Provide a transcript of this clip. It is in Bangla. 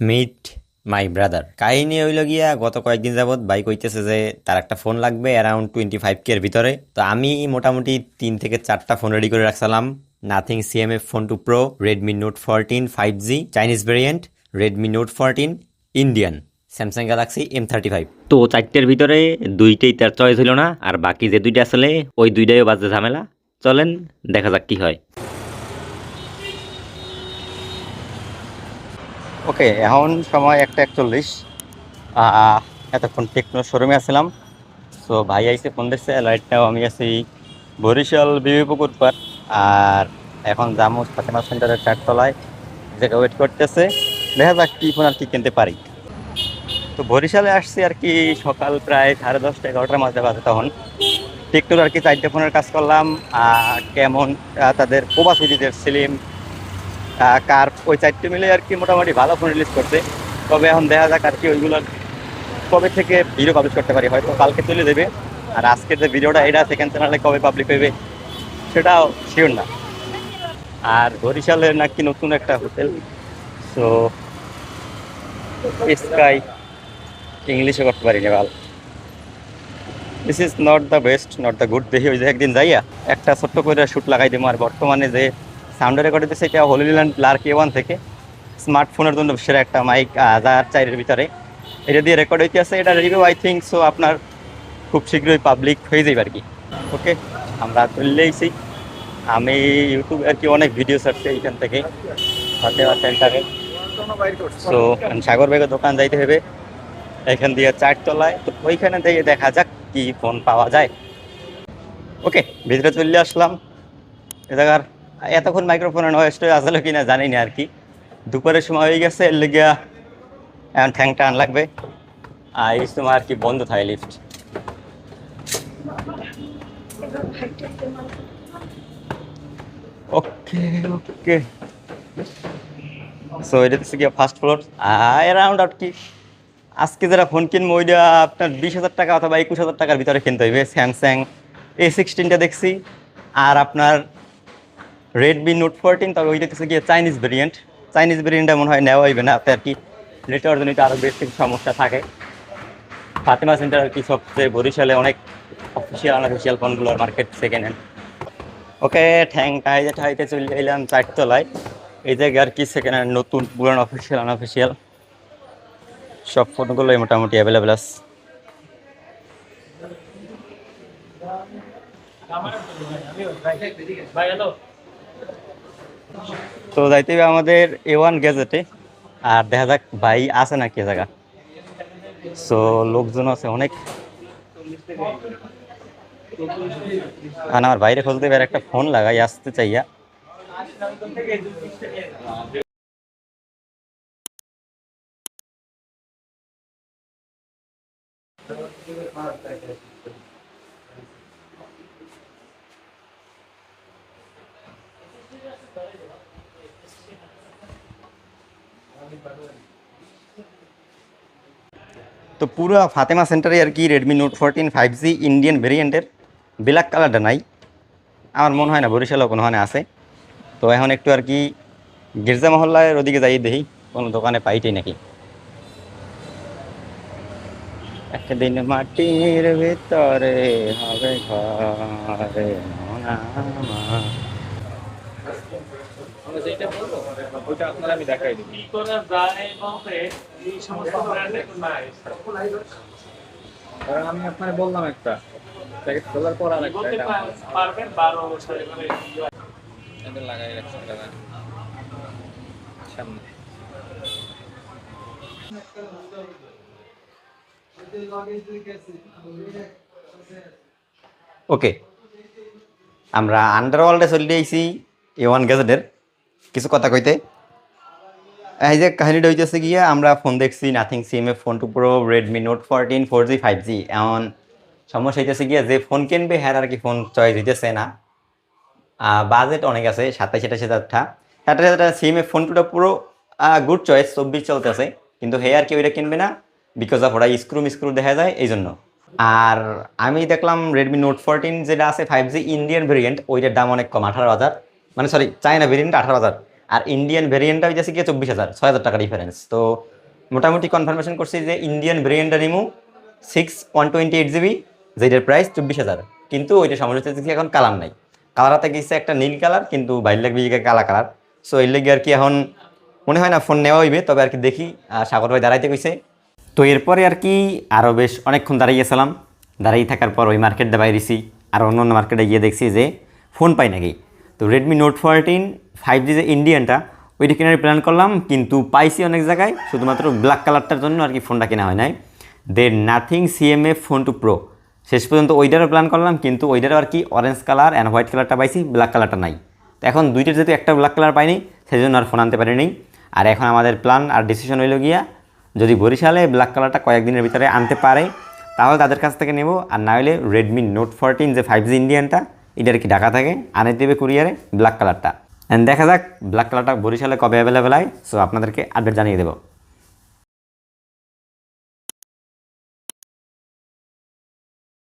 মিট মাই ব্রাদার কাহিনী হইল গিয়া গত কয়েকদিন যাবৎ বাইক কইতেছে যে তার একটা ফোন লাগবে অ্যারাউন্ড টোয়েন্টি ফাইভ কে এর ভিতরে। তো আমি মোটামুটি তিন থেকে চারটা ফোন রেডি করে রাখছিলাম। Nothing CMF phone two pro Redmi note fourteen five G Chinese variant Redmi note fourteen Indian Samsung Galaxy M thirty five তো চারটের ভিতরে দুইটাই তার চয়েস হইল না, আর বাকি যে দুইটা আসলে, ওই দুইটাই বাজে ঝামেলা। চলেন, দেখা যাক কি হয়। ওকে, এখন সময় একটা একচল্লিশ। এতক্ষণ টেকনো শোরুমে আসছিলাম সো ভাই আইসে ফোন দিচ্ছে লাইটটাও আমি আছি বরিশাল বিবি পুকুর পার আর এখন জামুস ফাতেমা সেন্টারের চারতলায়। জায়গা ওয়েট করতেছে, দেখা যাক কি ফোন আর কি কিনতে পারি। তো বরিশালে আসছি আর কি, সকাল প্রায় সাড়ে দশটা, এগারোটার মাঝে বাজে তখন। টেকনোর আর কি চারটে ফোনের কাজ করলাম। কেমন তাদের প্রবাসীদের সিলিম কার ওই চারটে মিলে আর কি মোটামুটি ভালো ফোন রিলিজ করছে। তবে এখন দেখা যাক আর কি ওইগুলো কবে থেকে ভিডিও পাবলিশ করতে পারি, হয়তো কালকে তুলে দেবে আর আজকের যে ভিডিওটা এটা সেকেন্ড চ্যানেলে কবে পাবলিক হইবে, সেটাও শিওর না। আর বরিশালের নাকি নতুন একটা হোটেল সো স্কাই ইংলিশে করতে পারি না ভালো। This is not the best not the good দেখি ওই যে একদিন যাইয়া একটা ছোট্ট করে শ্যুট লাগাই দেবো আর বর্তমানে যে সাউন্ড রেকর্ড দিতেছে এটা হলিল্যান্ড লার্ক এ ওয়ান থেকে। স্মার্টফোনের জন্য সেরা একটা মাইক হাজার চারের ভিতরে। এটা দিয়ে রেকর্ড হইতে আছে, এটা রিভিউ আই থিঙ্ক সো আপনার খুব শীঘ্রই পাবলিক হয়ে যাবে আর কি। ওকে আমরা চললেইছি আমি ইউটিউবে আর কি অনেক ভিডিও ছাড়ছি এইখান থেকে। ফাতেমা সেন্টারে সো সাগর বেগের দোকান যাইতে হবে। এখান দিয়ে চারতলায় তো ওইখানে দিয়ে দেখা যাক কি ফোন পাওয়া যায়। ওকে ভিতরে চলে আসলাম। এ জায়গার এতক্ষণ মাইক্রোফোনের নয়েস্ট আসলে কিনা জানি না আর কি দুপুরের সময় হয়ে গেছে, এর লেগিয়া এখন ঠ্যাং টান লাগবে। আর এই সময় আর কি বন্ধ থাকে লিফট ওকে ওকে সো এটা হচ্ছে গিয়ে ফার্স্ট ফ্লোর অ্যারাউন্ড আর কি? আজকে যারা ফোন কিনবো ওইটা আপনার বিশ হাজার টাকা অথবা একুশ হাজার টাকার ভিতরে কিনতে হইবে স্যামসাং এ সিক্সটিনটা দেখছি। আর আপনার রেডমি নোট ফোরটিন তবে ওইটা হচ্ছে গিয়ে চাইনিজ ভেরিয়েন্ট চাইনিজ ভেরিয়েন্টটা মনে হয় নেওয়া হইবে না আপনি আর কি নেটওয়ার্ক জনিত আরও বেশ কিছু সমস্যা থাকে। ফাতেমা সেন্টার আর কি সবচেয়ে বরিশালে অনেক অফিসিয়াল আনঅফিসিয়াল ফোনগুলোর মার্কেট সেকেন্ড হ্যান্ড ওকে, ঠ্যাং টাইতে ঠাইতে চলে এলাম চারতলায়। এই জায়গায় আর কি সেকেন্ড হ্যান্ড নতুন, পুরান অফিসিয়াল আনঅফিসিয়াল সব ফোনগুলোই মোটামুটি অ্যাভেলেবেল আছে। তো যাইতে হবে আমাদের এ ওয়ান গ্যাজেটে আর দেখা যাক ভাই আছে নাকি এ জায়গা। সো লোকজন আছে অনেক। আর আমার বাইরে খুলতে এবার একটা ফোন লাগাই, আসতে চাইয়া তো পুরো ফাতেমা সেন্টারে আর কি Redmi note fourteen five G Indian ভেরিয়েন্টের ব্ল্যাক কালারটা নাই। আমার মনে হয় না বরিশালেও কোনো ওখানে আছে। তো এখন একটু আর কি গির্জা মহল্লায় ওদিকে যাই দেখি, কোনো দোকানে পাইটাই নাকি। একদিন মাটির ভিতরে হবে ঘরে আমার। ওইটা আপনার আমি দেখাই দিই কি করে যায় বলতে এই সমস্ত ব্র্যান্ডের নাই কারণ আমি আপনাকে বললাম একটা প্যাকেট খোলার পর আর একটা পারবেন বারো বছর এবারে এটা লাগাই রাখছি দাদা সামনে। ওকে আমরা আন্ডারওয়ার্ল্ডে চলে আইছি এ ওয়ান গ্যাজেটের কিছু কথা কইতে? এই যে কাহিনীটা হইতেছে গিয়ে, আমরা ফোন দেখছি nothing CMF phone two pro Redmi note fourteen four G five G এমন সমস্যা হইতেছে গিয়ে যে ফোন কিনবে হ্যাঁ আর কি ফোন চয়েস হইতেছে না। বাজেট অনেক আছে সাতাশ আঠাশ হাজারটা সাতাশ হাজার সিএমএ ফোন টুটা পুরো গুড চয়েস চব্বিশ চলতেছে। কিন্তু হে আর কি ওইটা কিনবে না বিকজ অফ ওরা স্ক্রু মিস্ক্রু দেখা যায় এই জন্য আর আমি দেখলাম রেডমি নোট ফোরটিন যেটা আছে ফাইভ জি ইন্ডিয়ান ভেরিয়েন্ট ওইটার দাম অনেক কম, আঠারো হাজার। মানে সরি চায়না ভেরিয়েন্ট আঠারো হাজার আর ইন্ডিয়ান ভেরিয়েন্টটা হইতেছে কি চব্বিশ হাজার, ছয় হাজার টাকা ডিফারেন্স তো মোটামুটি কনফার্মেশন করছি যে ইন্ডিয়ান ভেরিয়েন্টটা নিমু six one twenty eight GB যেটার প্রাইস চব্বিশ হাজার। কিন্তু ওইটা সমস্যা হচ্ছে এখন কালার নাই। কালার হাতে গেছে একটা নীল কালার কিন্তু বাইর লাগবে কালা কালার সো এর লেগে আর কি এখন মনে হয় না ফোন নেওয়া হইবে, তবে আর কি দেখি সাগর ভাই দাঁড়াইতে কইছে। তো এরপরে আর কি আরও বেশ অনেকক্ষণ দাঁড়িয়েছিলাম দাঁড়িয়ে থাকার পর ওই মার্কেটটা বাইরেছি। আর অন্য অন্য মার্কেটে গিয়ে দেখছি যে ফোন পাই নাকি তো Redmi note fourteen five G যে ইন্ডিয়ানটা ওইটা কেনার প্ল্যান করলাম, কিন্তু পাইছি অনেক জায়গায়, শুধুমাত্র ব্ল্যাক কালারটার জন্য আর কি ফোনটা কেনা হয় নাই। দে nothing CMF phone two pro শেষ পর্যন্ত ওইটারও প্ল্যান করলাম, কিন্তু ওইটারও আর কি অরেঞ্জ কালার অ্যান্ড হোয়াইট কালারটা পাইছি ব্ল্যাক কালারটা নাই। তো এখন দুইটার যেহেতু একটা ব্ল্যাক কালার পাইনি সেই জন্য আর ফোন আনতে পারিনি। আর এখন আমাদের প্ল্যান আর ডিসিশন হইল গিয়া, যদি বরিশালে ব্ল্যাক কালারটা কয়েকদিনের ভিতরে আনতে পারে, তাহলে তাদের কাছ থেকে নেব, আর না হলে রেডমি নোট ফোরটিন যে ফাইভ জি ইন্ডিয়ানটা এটা আর কি ঢাকা থাকে? আনে দেবে কুরিয়ারে ব্ল্যাক কালারটা অ্যান্ড দেখা যাক ব্ল্যাক কালারটা বরিশালে কবে অ্যাভেলেবেল হয় সো আপনাদেরকে আপডেট জানিয়ে দেবো।